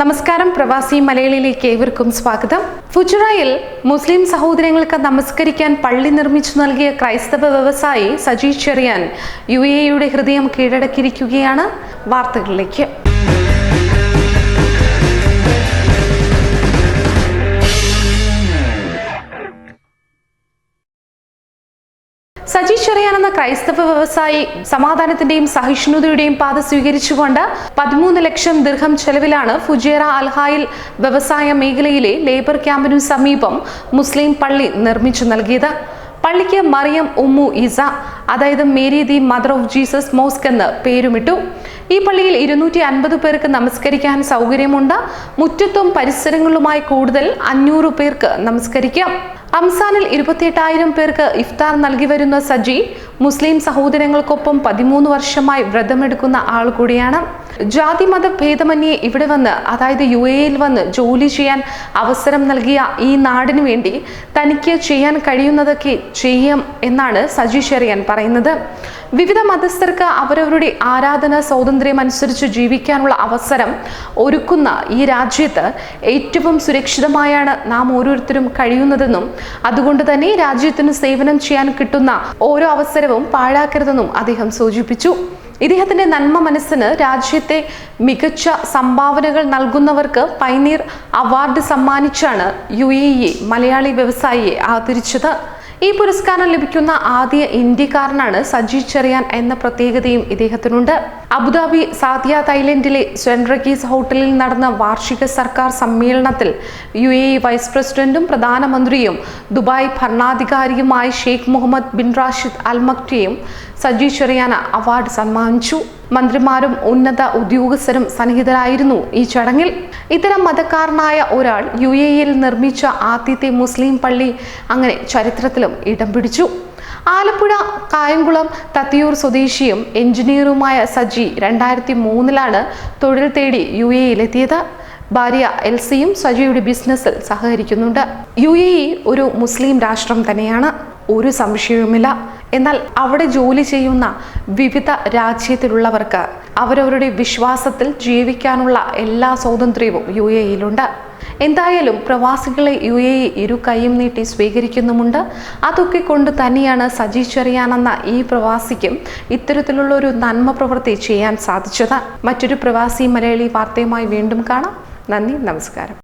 നമസ്കാരം പ്രവാസി മലയാളിയിലേക്ക് ഏവർക്കും സ്വാഗതം. ഫുജറയിൽ മുസ്ലിം സഹോദരങ്ങൾക്ക് നമസ്കരിക്കാൻ പള്ളി നിർമ്മിച്ചു നൽകിയ ക്രൈസ്തവ വ്യവസായി സജി ചെറിയാൻ യു എയുടെ ഹൃദയം കീഴടക്കിയിരിക്കുകയാണ്. വാർത്തകളിലേക്ക്. സജി ചെറിയാൻ എന്ന ക്രൈസ്തവ വ്യവസായി സമാധാനത്തിന്റെയും സഹിഷ്ണുതയുടെയും പാത സ്വീകരിച്ചുകൊണ്ട് പതിമൂന്ന് ലക്ഷം ദീർഘം ചെലവിലാണ് ഫുജേറ അൽഹായിൽ വ്യവസായ മേഖലയിലെ ലേബർ ക്യാമ്പിനു സമീപം മുസ്ലിം പള്ളി നിർമ്മിച്ചു നൽകിയത്. പള്ളിക്ക് മറിയം ഉമ്മു ഈസ അതായത് Mary the mother of Jesus mosque എന്ന് പേരുമിട്ടു. ഈ പള്ളിയിൽ ഇരുന്നൂറ്റി അൻപത് പേർക്ക് നമസ്കരിക്കാൻ സൗകര്യമുണ്ട്. മുറ്റത്തും പരിസരങ്ങളുമായി കൂടുതൽ അഞ്ഞൂറ് പേർക്ക് നമസ്കരിക്കാം. റംസാനിൽ ഇരുപത്തിയെട്ടായിരം പേർക്ക് ഇഫ്താർ നൽകി വരുന്ന സജി മുസ്ലിം സഹോദരങ്ങൾക്കൊപ്പം പതിമൂന്ന് വർഷമായി വ്രതമെടുക്കുന്ന ആൾ കൂടിയാണ്. ജാതി മത ഭേദമന്യേ ഇവിടെ വന്ന് അതായത് യു എയിൽ വന്ന് ജോലി ചെയ്യാൻ അവസരം നൽകിയ ഈ നാടിന് വേണ്ടി തനിക്ക് ചെയ്യാൻ കഴിയുന്നതൊക്കെ ചെയ്യാം എന്നാണ് സജി ഷെറിയാൻ പറയുന്നത്. വിവിധ മതസ്ഥർക്ക് അവരവരുടെ ആരാധന സ്വാതന്ത്ര്യം അനുസരിച്ച് ജീവിക്കാനുള്ള അവസരം ഒരുക്കുന്ന ഈ രാജ്യത്ത് ഏറ്റവും സുരക്ഷിതമായാണ് നാം ഓരോരുത്തരും കഴിയുന്നതെന്നും അതുകൊണ്ട് തന്നെ രാജ്യത്തിന് സേവനം ചെയ്യാൻ കിട്ടുന്ന ഓരോ അവസരവും പാഴാക്കരുതെന്നും അദ്ദേഹം സൂചിപ്പിച്ചു. ഇദ്ദേഹത്തിന്റെ നന്മ മനസ്സിന് രാജ്യത്തെ മികച്ച സംഭാവനകൾ നൽകുന്നവർക്ക് പൈനീർ അവാർഡ് സമ്മാനിച്ചാണ് യു എ ഇ മലയാളി വ്യവസായിയെ ആദരിച്ചത്. ഈ പുരസ്കാരം ലഭിക്കുന്ന ആദ്യ ഇന്ത്യക്കാരനാണ് സജി ചെറിയാൻ എന്ന പ്രത്യേകതയും ഇദ്ദേഹത്തിനുണ്ട്. അബുദാബി സാദിയ തായ്ലൻഡിലെ സെൻട്രഗീസ് ഹോട്ടലിൽ നടന്ന വാർഷിക സർക്കാർ സമ്മേളനത്തിൽ യു എ ഇ വൈസ് പ്രസിഡന്റും പ്രധാനമന്ത്രിയും ദുബായ് ഭരണാധികാരിയുമായ ഷെയ്ഖ് മുഹമ്മദ് ബിൻ റാഷിദ് അൽ മക്ടിയും സജി ചെറിയാന അവാർഡ് സമ്മാനിച്ചു. മന്ത്രിമാരും ഉന്നത ഉദ്യോഗസ്ഥരും സന്നിഹിതരായിരുന്നു. ഈ ചടങ്ങിൽ ഇത്തരം മതക്കാരനായ ഒരാൾ യു എ ഇയിൽ നിർമ്മിച്ച ആദ്യത്തെ മുസ്ലിം പള്ളി അങ്ങനെ ചരിത്രത്തിലും ഇടം പിടിച്ചു. ആലപ്പുഴ കായംകുളം തത്തിയൂർ സ്വദേശിയും എഞ്ചിനീയറുമായ സജി രണ്ടായിരത്തി മൂന്നിലാണ് തൊഴിൽ തേടി യു എയിലെത്തിയത് ഭാര്യ എൽസിയും സജിയുടെ ബിസിനസ്സിൽ സഹകരിക്കുന്നുണ്ട്. യു എ ഒരു മുസ്ലിം രാഷ്ട്രം തന്നെയാണ്. ഒരു സംശയവുമില്ല. എന്നാൽ അവിടെ ജോലി ചെയ്യുന്ന വിവിധ രാജ്യത്തിലുള്ളവർക്ക് അവരവരുടെ വിശ്വാസത്തിൽ ജീവിക്കാനുള്ള എല്ലാ സ്വാതന്ത്ര്യവും യു എ ഇയിലുണ്ട് എന്തായാലും പ്രവാസികളെ യു എ ഇ ഇരു കൈയും നീട്ടി സ്വീകരിക്കുന്നുമുണ്ട്. അതൊക്കെ കൊണ്ട് തന്നെയാണ് സജി ചെറിയാനെന്ന ഈ പ്രവാസിക്കും ഇത്തരത്തിലുള്ള ഒരു നന്മ പ്രവൃത്തി ചെയ്യാൻ സാധിച്ചത്. മറ്റൊരു പ്രവാസി മലയാളി വാർത്തയുമായി വീണ്ടും കാണാം. നന്ദി നമസ്കാരം.